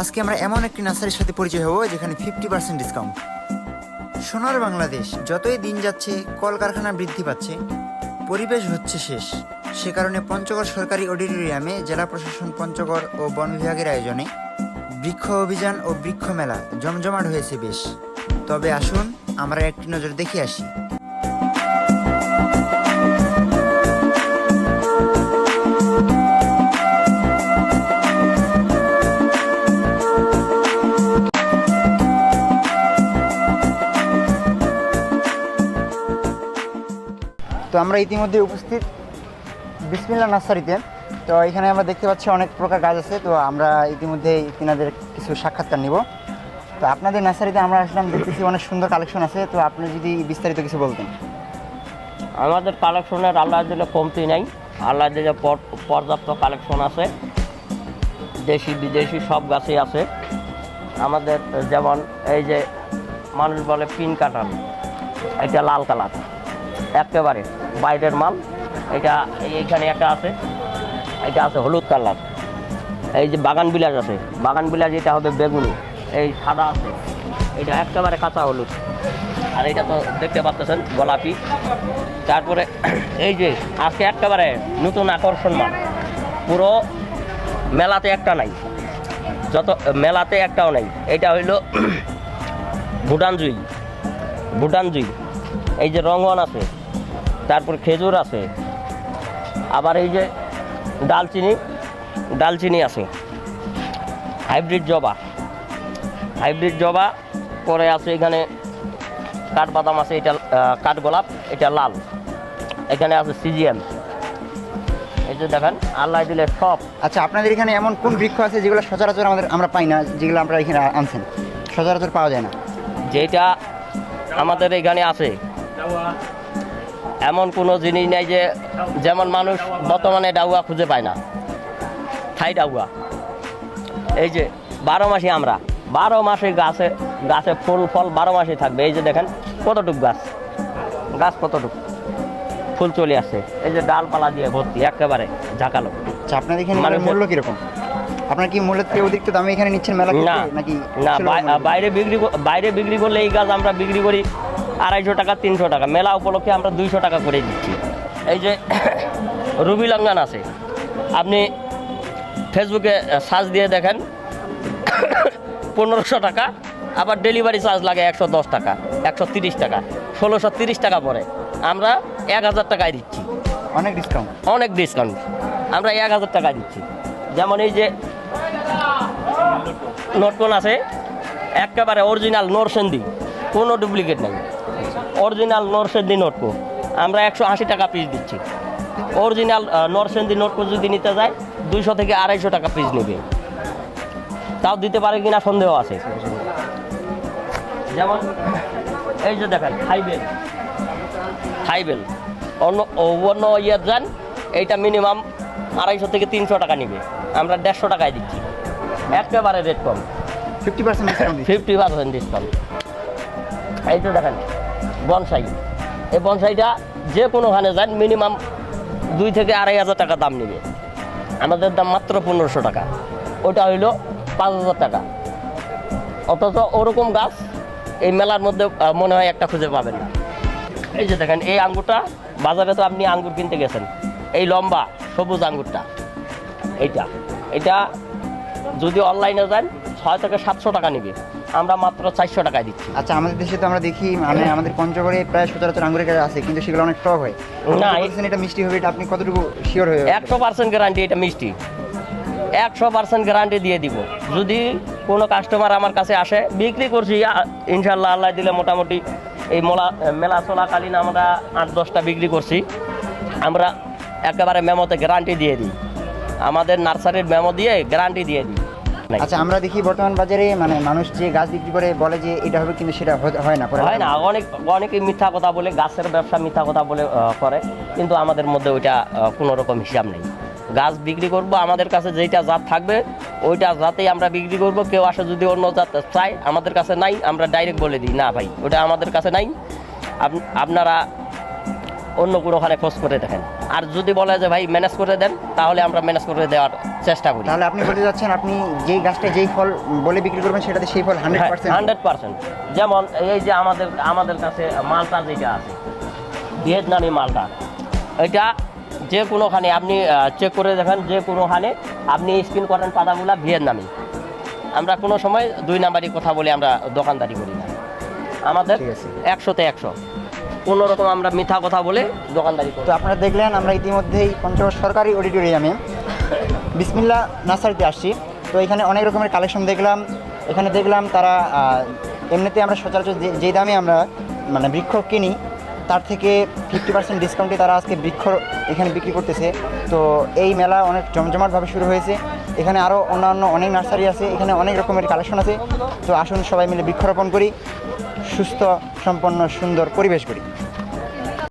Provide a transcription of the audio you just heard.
আজকে আমরা এমন একটি নার্সারির সাথে পরিচয় হব যেখানে ফিফটি পার্সেন্ট ডিসকাউন্ট সোনার বাংলাদেশ, যতই দিন যাচ্ছে, কলকারখানা বৃদ্ধি পাচ্ছে, পরিবেশ হচ্ছে শেষ। সে কারণে পঞ্চগড় সরকারি অডিটোরিয়ামে জেলা প্রশাসন পঞ্চগড় ও বন বিভাগের আয়োজনে বৃক্ষ অভিযান ও বৃক্ষ মেলা জমজমাট হয়েছে বেশ। তবে আসুন, আমরা একটি নজর দেখে আসি। তো আমরা ইতিমধ্যে উপস্থিত। বিসমিল্লা নার্সারিতে তো। এখানে আমরা দেখতে পাচ্ছি অনেক প্রকার গাছ আছে, তো আমরা ইতিমধ্যে তিনাদের কিছু সাক্ষাৎকার নিব। তো আপনাদের নার্সারিতে আমরা আসলাম, দেখতেছি অনেক সুন্দর কালেকশন আছে, তো আপনি যদি বিস্তারিত কিছু বলতেন। আমাদের কালেকশনের আল্লাহ দিলে কমতি নাই আল্লাহ দিলে পর- পর্যাপ্ত কালেকশন আছে। দেশি, বিদেশি সব গাছই আছে। আমাদের যেমন এই যে মানুষ বলে পিন কাটান, এটা লাল কালার। একেবারে বাইরের মাল। এটা এই- এইখানে একটা আছে। এটা আছে হলুদ কালার। এই যে বাগান বিলাস আছে। বাগান বিলাস এটা হবে বেগুনি। এই সাদা আছে। এটা একেবারে কাঁচা হলুদ। আর এটা তো দেখতে পাচ্ছেন, গোলাপি। তারপরে এই যে আজকে একেবারে নতুন আকর্ষণ মাল। পুরো মেলাতে একটা নাই। যত মেলাতে একটাও নাই। এটা হইল ভুটান জুই। ভুটান জুই। এই যে রঙন আছে। তারপর খেজুর আছে। আবার এই যে ডালচিনি ডালচিনি আছে। হাইব্রিড জবা। হাইব্রিড জবা পরে আছে এখানে কাঠবাদাম আছে এটা কাঠগোলাপ এটা লাল। এখানে আছে সিজিএম। এই যে দেখেন আল্লাহ দিলে সব। আচ্ছা আপনাদের এখানে এমন কোন বৃক্ষ আছে যেগুলো সচরাচর আমাদের আমরা পাই না যেগুলো আমরা এখানে আনছেন? সচরাচর পাওয়া যায় না। যেটা আমাদের এখানে আছে। এমন কোনো জিনিস নাই যে যেমন মানুষ বর্তমানে ডাউয়া খুঁজে পায় না। থাই ডাউয়া। এই যে বারো মাসে আমরা। বারো মাসে গাছে গাছে ফুল ফল বারো মাসে থাকবে। এই যে দেখেন কতটুক গাছ। গাছ কতটুক? ফুল চলে আসছে। এই যে ডালপালা দিয়ে ভর্তি একেবারে ঝাঁকালো। আচ্ছা আপনাদের এখানে মানুষের- মূল্য কীরকম? আপনার কি মূল্যের থেকে অতিরিক্ত দামে এখানে নিচ্ছেন মেলা না নাকি না? বাইরে বিক্রি কর- বাইরে বিক্রি করলে এই গাছ আমরা বিক্রি করি আড়াইশো টাকা তিনশো টাকা। মেলা উপলক্ষে আমরা দুইশো টাকা করে দিচ্ছি। এই যে রুবি লঙ্গান আছে। আপনি ফেসবুকে সার্চ দিয়ে দেখেন পনেরোশো টাকা আবার ডেলিভারি চার্জ লাগে একশো দশ টাকা একশো তিরিশ টাকা ষোলোশো তিরিশ টাকা পরে আমরা এক হাজার টাকায় দিচ্ছি। অনেক ডিসকাউন্ট অনেক ডিসকাউন্ট আমরা এক হাজার টাকা দিচ্ছি। যেমন এই যে নোটকন আছে একেবারে অরিজিনাল নোরসেন্দি কোনো ডুপ্লিকেট নেই। অরিজিনাল নোরসেন্দি নোটকো আমরা একশো আশি টাকা পিস দিচ্ছি। অরিজিনাল নোরসেন্দি নোটকো যদি নিতে যায় দুইশো থেকে আড়াইশো টাকা পিস নেবে। তাও দিতে পারে কিনা সন্দেহ আছে। যেমন এই যে দেখেন হাইবেল। হাইবেল। অন্য অন্য ইয়ের যান এইটা মিনিমাম আড়াইশো থেকে তিনশো টাকা নিবে। আমরা দেড়শো টাকায় দিচ্ছি। একেবারে রেট কম। Fifty percent fifty percent discount এই তো দেখেন বনসাই। এই বনসাইটা যে কোনোখানে যান মিনিমাম দুই থেকে আড়াই হাজার টাকা দাম নেবে। আমাদের দাম মাত্র পনেরোশো টাকা। ওটা হইল পাঁচ হাজার টাকা। অথচ ওরকম গাছ এই মেলার মধ্যে মনে হয় একটা খুঁজে পাবেন না। এই যে দেখেন, এই আঙ্গুরটা, বাজারে তো আপনি আঙ্গুর কিনতে গেছেন। এই লম্বা, সবুজ আঙ্গুরটা, এইটা। এটা যদি অনলাইনে যান, ছয় থেকে সাতশো টাকা নিবে। আমরা মাত্র চারশো টাকায় দিচ্ছি। আচ্ছা আমাদের দেশে তো আমরা দেখি মানে আমাদের পঞ্চগড়ে প্রায় সচরাচর আঙ্গুরের গাছ আছে কিন্তু সেগুলো অনেক টক হয়। না, এটা মিষ্টি হবে এটা আপনি কতটুকু শিওর হয়ে একশো পার্সেন্ট গ্যারান্টি এটা মিষ্টি। একশো পার্সেন্ট গ্যারান্টি দিয়ে দিব। যদি কোনো কাস্টমার আমার কাছে আসে বিক্রি করছি ইনশাল্লাহ আল্লাহ দিলে মোটামুটি এই মেলা মেলা চলাকালীন আমরা আট দশটা বিক্রি করছি। আমরা একেবারে মেমোতে গ্যারান্টি দিয়ে দিই। আমাদের নার্সারির মেমো দিয়ে গ্যারান্টি দিয়ে দিই। আচ্ছা আমরা দেখি বর্তমান বাজারে মানে মানুষ যে গাছ বিক্রি করে বলে যে এটা হবে কিন্তু সেটা হয়- না হয় না অনেক অনেকে মিথ্যা কথা বলে গাছের ব্যবসা মিথ্যা কথা বলে করে কিন্তু আমাদের মধ্যে ওইটা কোনো রকম হিসাব নেই। গাছ বিক্রি করব আমাদের কাছে যেইটা জাত থাকবে ওইটা জাতেই আমরা বিক্রি করব কেউ আসে যদি অন্য জাত চায় আমাদের কাছে নাই আমরা ডাইরেক্ট বলে দিই না ভাই ওটা আমাদের কাছে নাই। আপ- আপনারা অন্য কোনো কোনোখানে খোঁজ করে দেখেন। আর যদি বলে যে ভাই ম্যানেজ করে দেন তাহলে আমরা ম্যানেজ করে দেওয়ার চেষ্টা করি। তাহলে আপনি বলতে যাচ্ছেন আপনি যেই গাছটা যেই ফল বলে বিক্রি করবেন সেটাতে সেই ফল হান্ড্রেড পার্সেন্ট হান্ড্রেড পার্সেন্ট যেমন এই যে আমাদের আমাদের কাছে মালটা যেটা আছে ভিয়েতনামি মালটা এটা যে কোনোখানে আপনি চেক করে দেখেন যে কোনোখানে আপনি স্ক্রিন করেন পাতাগুলা ভিয়েতনামি। আমরা কোনো সময় দুই নাম্বারই কথা বলে আমরা দোকানদারি করি না। আমাদের একশোতে একশো। কোনো রকম আমরা মিথ্যা কথা বলে দোকানদারি করি। তো আপনারা দেখলেন, আমরা ইতিমধ্যেই পঞ্চগড় সরকারি অডিটোরিয়ামে। বিসমিল্লা নার্সারিতে আসছি। তো এখানে অনেক রকমের কালেকশন দেখলাম। এখানে দেখলাম তারা এমনিতে আমরা সচরাচর যে- দামে আমরা মানে বৃক্ষ কিনি, তার থেকে ফিফটি পার্সেন্ট ডিসকাউন্টে তারা আজকে বৃক্ষ এখানে বিক্রি করতেছে। তো এই মেলা অনেক জমজমাটভাবে শুরু হয়েছে। এখানে আরও অন্যান্য অনেক নার্সারি আছে। এখানে অনেক রকমের কালেকশন আছে। তো আসুন সবাই মিলে বৃক্ষরোপণ করি। সুস্থ সম্পন্ন সুন্দর পরিবেশ করি